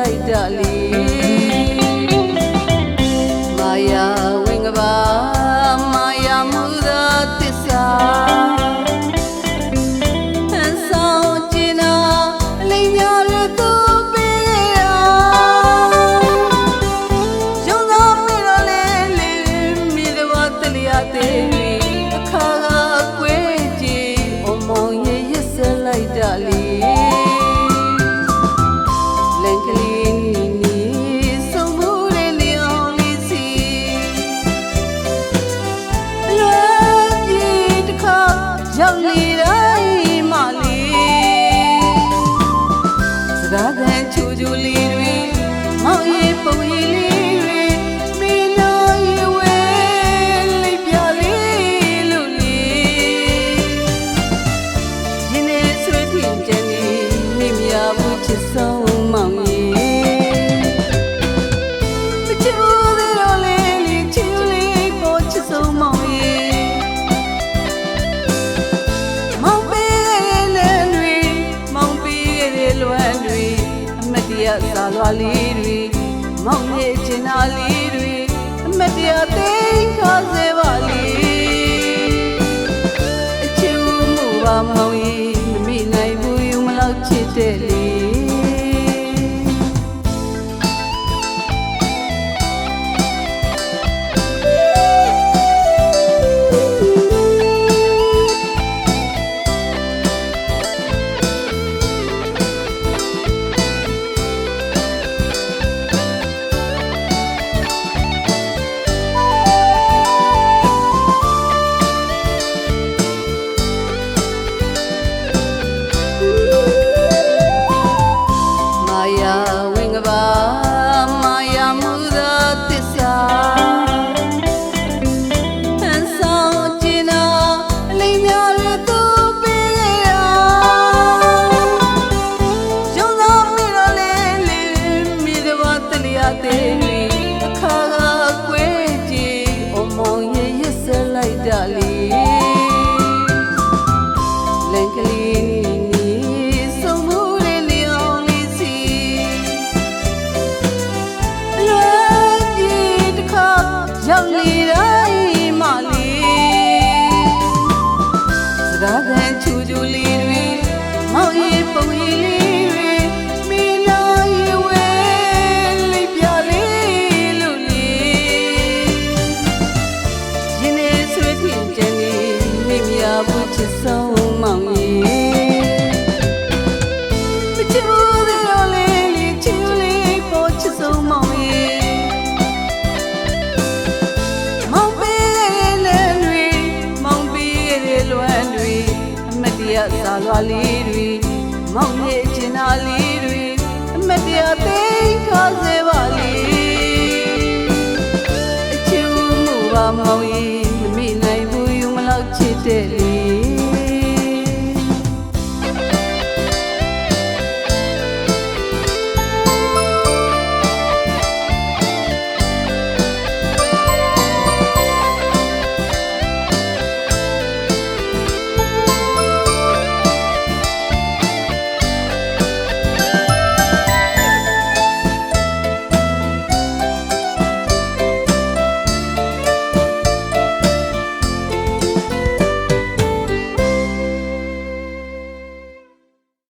lay dali. တရားစာလွာလေးတွေမောင်ရဲ့ကျင်နာလေးတွေအမတ်တရားသိခါစေပါလေအချစ်မှုပါမောင် because စစ်ဆုံးမောင်ရေမချူသလိုလေးလေးချူလေးပေါ်ချစ်ဆုံးမောင်ရေမောင်ပေးရဲ့လွယ်လွယ်မောင်ပေးရဲ့လွယ်လွယ်အမတရားသာလွာလေး